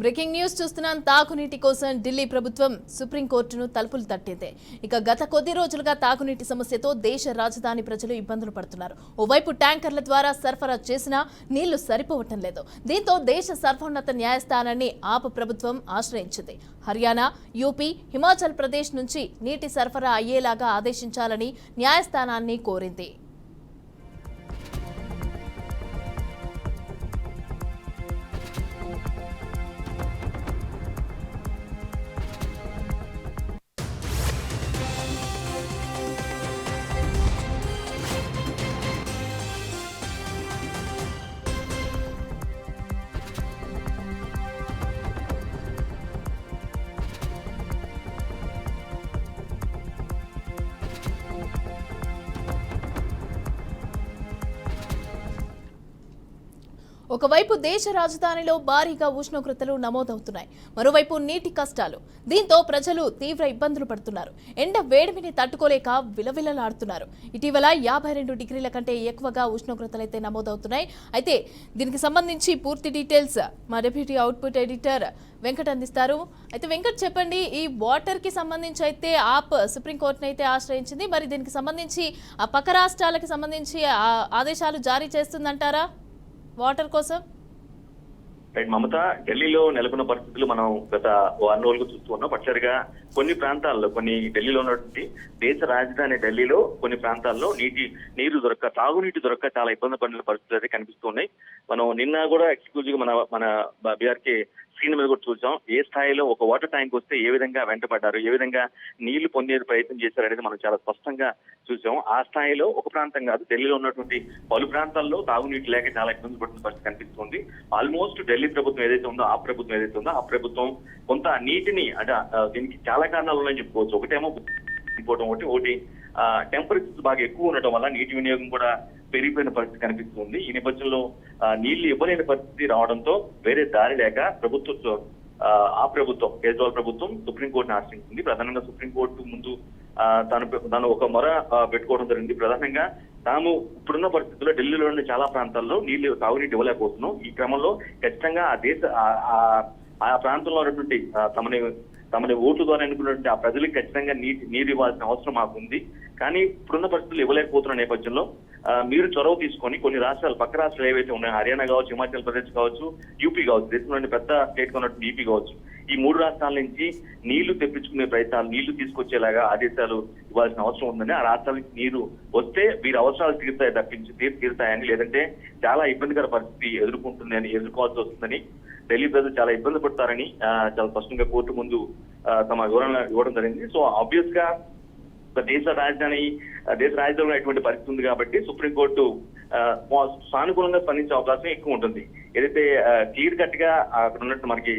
Breaking news చూస్తున్నాం. తాగునీటి కోసం ఢిల్లీ ప్రభుత్వం సుప్రీంకోర్టును తలుపులు తట్టింది. ఇక గత కొద్ది రోజులుగా తాగునీటి సమస్యతో దేశ రాజధాని ప్రజలు ఇబ్బందులు పడుతున్నారు. ఓవైపు ట్యాంకర్ల ద్వారా సరఫరా చేసినా నీళ్ళు సరిపోవటం లేదు. దీంతో దేశ సర్వోన్నత న్యాయస్థానాన్ని ఆప్ ప్రభుత్వం ఆశ్రయించింది. హర్యానా యూపీ హిమాచల్ ప్రదేశ్ నుంచి నీటి సరఫరా అయ్యేలాగా ఆదేశించాలని న్యాయస్థానాన్ని కోరింది. ఒకవైపు దేశ రాజధానిలో భారీగా ఉష్ణోగ్రతలు నమోదవుతున్నాయి మరోవైపు నీటి కష్టాలు. దీంతో ప్రజలు తీవ్ర ఇబ్బందులు పడుతున్నారు. ఎండ వేడిమిని తట్టుకోలేక విలవిలలాడుతున్నారు. ఇటీవల యాభై రెండు డిగ్రీల కంటే ఎక్కువగా ఉష్ణోగ్రతలు అయితే నమోదవుతున్నాయి. అయితే దీనికి సంబంధించి పూర్తి డీటెయిల్స్ మా డెప్యూటీ అవుట్పుట్ ఎడిటర్ వెంకట్ అందిస్తారు. అయితే వెంకట్ చెప్పండి ఈ వాటర్కి సంబంధించి అయితే ఆప్ సుప్రీంకోర్టును అయితే ఆశ్రయించింది. మరి దీనికి సంబంధించి ఆ పక్క రాష్ట్రాలకి సంబంధించి ఆ ఆదేశాలు జారీ చేస్తుందంటారా? వాటర్ కోసం? రైట్ మమత ఢిల్లీలో నెలకొన్న పరిస్థితులు మనం గత వారం రోజులుగా చూస్తూ ఉన్నాం. పచ్చరిగా కొన్ని ప్రాంతాల్లో కొన్ని ఢిల్లీలో ఉన్నటువంటి దేశ రాజధాని ఢిల్లీలో కొన్ని ప్రాంతాల్లో నీటి నీరు దొరక్క తాగునీటి దొరక్క చాలా ఇబ్బంది పడిన పరిస్థితులు అయితే కనిపిస్తున్నాయి మనం నిన్న కూడా ఎక్స్క్లూజివ్ మన మన బీఆర్కే స్క్రీన్ మీద కూడా చూసాం. ఏ స్థాయిలో ఒక వాటర్ ట్యాంక్ వస్తే ఏ విధంగా వెంటపడ్డారు ఏ విధంగా నీళ్ళు పొందే ప్రయత్నం చేశారు అనేది మనం చాలా స్పష్టంగా చూసాం. ఆ స్థాయిలో ఒక ప్రాంతం కాదు ఢిల్లీలో ఉన్నటువంటి పలు ప్రాంతాల్లో తాగునీటి లేక చాలా ఇబ్బంది పడుతున్న పరిస్థితి కనిపిస్తుంది. ఆల్మోస్ట్ ఢిల్లీ ప్రభుత్వం ఏదైతే ఉందో ఆ ప్రభుత్వం ఏదైతే ఉందో ఆ ప్రభుత్వం కొంత నీటిని అంటే దీనికి చాలా కారణాలు ఉన్నాయని చెప్పుకోవచ్చు. ఒకటేమో ఇంకోటి ఒకటి ఒకటి టెంపరేచర్స్ బాగా ఎక్కువ ఉండటం వల్ల నీటి వినియోగం కూడా పెరిగిపోయిన పరిస్థితి కనిపిస్తుంది. ఈ నేపథ్యంలో నీళ్ళు ఇవ్వలేని పరిస్థితి రావడంతో వేరే దారి లేక ప్రభుత్వ ఆ, ప్రభుత్వం కేజ్రీవాల్ ప్రభుత్వం సుప్రీంకోర్టును ఆశ్రయించింది. ప్రధానంగా సుప్రీంకోర్టు ముందు తను తను ఒక మొర పెట్టుకోవడం జరిగింది. ప్రధానంగా తాము ఇప్పుడున్న పరిస్థితుల్లో ఢిల్లీలోని చాలా ప్రాంతాల్లో నీళ్ళు తాగునీటి ఇవ్వలేకపోతున్నాం. ఈ క్రమంలో ఖచ్చితంగా ఆ దేశ ఆ- ఆ- ప్రాంతంలో ఉన్నటువంటి తమని తమని ఓటు ద్వారా ఎన్నుకున్నటువంటి ఆ ప్రజలకు ఖచ్చితంగా నీటి నీరు ఇవ్వాల్సిన అవసరం మాకు ఉంది కానీ ఇప్పుడున్న పరిస్థితులు ఇవ్వలేకపోతున్న నేపథ్యంలో మీరు చొరవ తీసుకొని కొన్ని రాష్ట్రాలు పక్క రాష్ట్రాలు ఏవైతే ఉన్నాయో హర్యానా కావచ్చు హిమాచల్ ప్రదేశ్ కావచ్చు యూపీ కావచ్చు దేశంలోని పెద్ద స్టేట్ ఉన్నటువంటి యూపీ కావచ్చు ఈ మూడు రాష్ట్రాల నుంచి నీళ్ళు తెప్పించుకునే ప్రయత్నాలు నీళ్ళు తీసుకొచ్చేలాగా ఆదేశాలు ఇవ్వాల్సిన అవసరం ఉందని ఆ రాష్ట్రాలకు నీరు వస్తే వీరి అవసరాలు తీరుతాయి తప్పించి తీరు తీరుతాయని లేదంటే చాలా ఇబ్బందికర పరిస్థితి ఎదుర్కొంటుందని ఎదుర్కోవాల్సి వస్తుందని ఢిల్లీ ప్రజలు చాలా ఇబ్బంది పడతారని చాలా స్పష్టంగా కోర్టు ముందు తమ వివరణ ఇవ్వడం జరిగింది. సో ఆబ్వియస్గా ఒక దేశ రాజధాని దేశ రాజధానిలో ఎటువంటి పరిస్థితి ఉంది కాబట్టి సుప్రీంకోర్టు సానుకూలంగా స్పందించే అవకాశం ఎక్కువ ఉంటుంది. ఏదైతే క్లియర్ కట్గా అక్కడ ఉన్నట్టు మనకి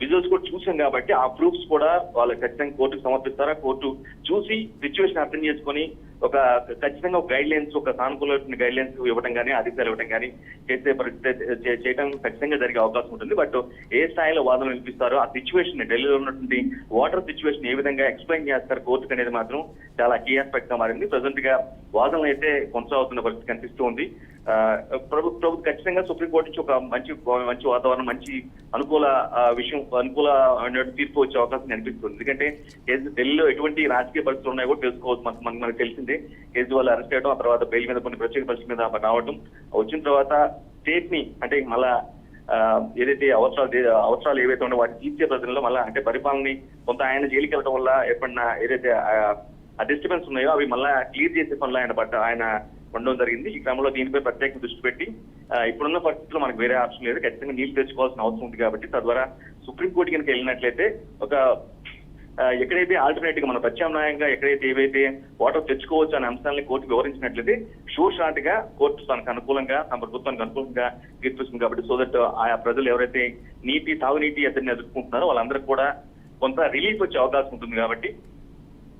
విజువల్స్ కూడా చూసాం కాబట్టి ఆ ప్రూఫ్స్ కూడా వాళ్ళు ఖచ్చితంగా కోర్టుకు సమర్పిస్తారా? కోర్టు చూసి సిచ్యువేషన్ అర్థం చేసుకొని ఒక ఖచ్చితంగా ఒక గైడ్ లైన్స్ ఒక సానుకూల గైడ్ లైన్స్ ఇవ్వడం కానీ ఆదేశాలు ఇవ్వడం కానీ చేసే పరిస్థితి చేయడం ఖచ్చితంగా జరిగే అవకాశం ఉంటుంది. బట్ ఏ స్థాయిలో వాదనలు వినిపిస్తారో ఆ సిచ్యువేషన్ ఢిల్లీలో ఉన్నటువంటి వాటర్ సిచ్యువేషన్ ఏ విధంగా ఎక్స్ప్లెయిన్ చేస్తారు కోర్టుకు అనేది మాత్రం చాలా కీ ఆస్పెక్ట్గా మారింది. ప్రజెంట్గా వాదనలు అయితే కొనసాగుతున్న పరిస్థితి కనిపిస్తూ ఉంది. ఆ, ప్రభు ప్రభుత్వం ఖచ్చితంగా సుప్రీంకోర్టు నుంచి ఒక మంచి మంచి వాతావరణం మంచి అనుకూల విషయం అనుకూల తీర్పు వచ్చే అవకాశం కనిపిస్తుంది. ఎందుకంటే ఢిల్లీలో ఎటువంటి రాజకీయ పరిస్థితులు ఉన్నాయో కూడా తెలుసుకోవచ్చు. మనకు మనకు మనకు తెలిసిందే కేజ్రీవాల్ అరెస్ట్ చేయడం ఆ తర్వాత బెయిల్ మీద కొన్ని ప్రత్యేక పరిస్థితి మీద రావడం వచ్చిన తర్వాత స్టేట్ని అంటే మళ్ళా ఏదైతే అవసరాలు అవసరాలు ఏవైతే ఉన్నాయో వాటిని తీర్చే ప్రజల్లో మళ్ళీ అంటే పరిపాలనని కొంత ఆయన జైలుకి వెళ్ళడం వల్ల ఏర్పడిన ఏదైతే ఆ- డిస్టర్బెన్స్ ఉన్నాయో అవి మళ్ళా క్లియర్ చేసే పనులు ఆయన పడ్డ ఆయన ఉండడం జరిగింది. ఈ క్రమంలో దీనిపై ప్రత్యేక దృష్టి పెట్టి ఆ, ఇప్పుడున్న పరిస్థితుల్లో మనకు వేరే ఆప్షన్ లేదు. ఖచ్చితంగా నీళ్ళు తెచ్చుకోవాల్సిన అవసరం ఉంది కాబట్టి తద్వారా సుప్రీంకోర్టు కనుక వెళ్ళినట్లయితే ఒక ఎక్కడైతే ఆల్టర్నేట్గా మన ప్రత్యామ్నాయంగా ఎక్కడైతే ఏవైతే వాటర్ తెచ్చుకోవచ్చు అనే అంశాలని కోర్టు వివరించినట్లయితే షూర్ షాట్గా కోర్టు తనకు అనుకూలంగా తమ ప్రభుత్వానికి అనుకూలంగా తీర్పిస్తుంది కాబట్టి సో దట్ ఆయా ప్రజలు ఎవరైతే నీటి తాగునీటి ఎద్దరిని ఎదుర్కొంటున్నారో వాళ్ళందరికీ కూడా కొంత రిలీఫ్ వచ్చే అవకాశం ఉంటుంది కాబట్టి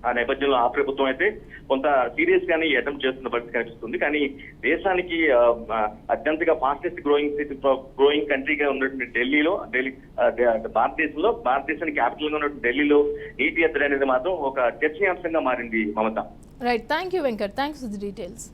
ఆ నేపథ్యంలో ఆ ప్రభుత్వం అయితే కొంత సీరియస్ గానే అటెంప్ట్ చేస్తున్న పరిస్థితి కనిపిస్తుంది. కానీ దేశానికి అత్యంతగా ఫాస్టెస్ట్ గ్రోయింగ్ గ్రోయింగ్ కంట్రీగా ఉన్నటువంటి ఢిల్లీలో ఢిల్లీ భారతదేశంలో భారతదేశానికి క్యాపిటల్గా ఉన్నటువంటి ఢిల్లీలో నీటి ఎద్దడి అనేది మాత్రం ఒక చర్చనీయాంశంగా మారింది Mamata. Right thank you Venkat thanks for the details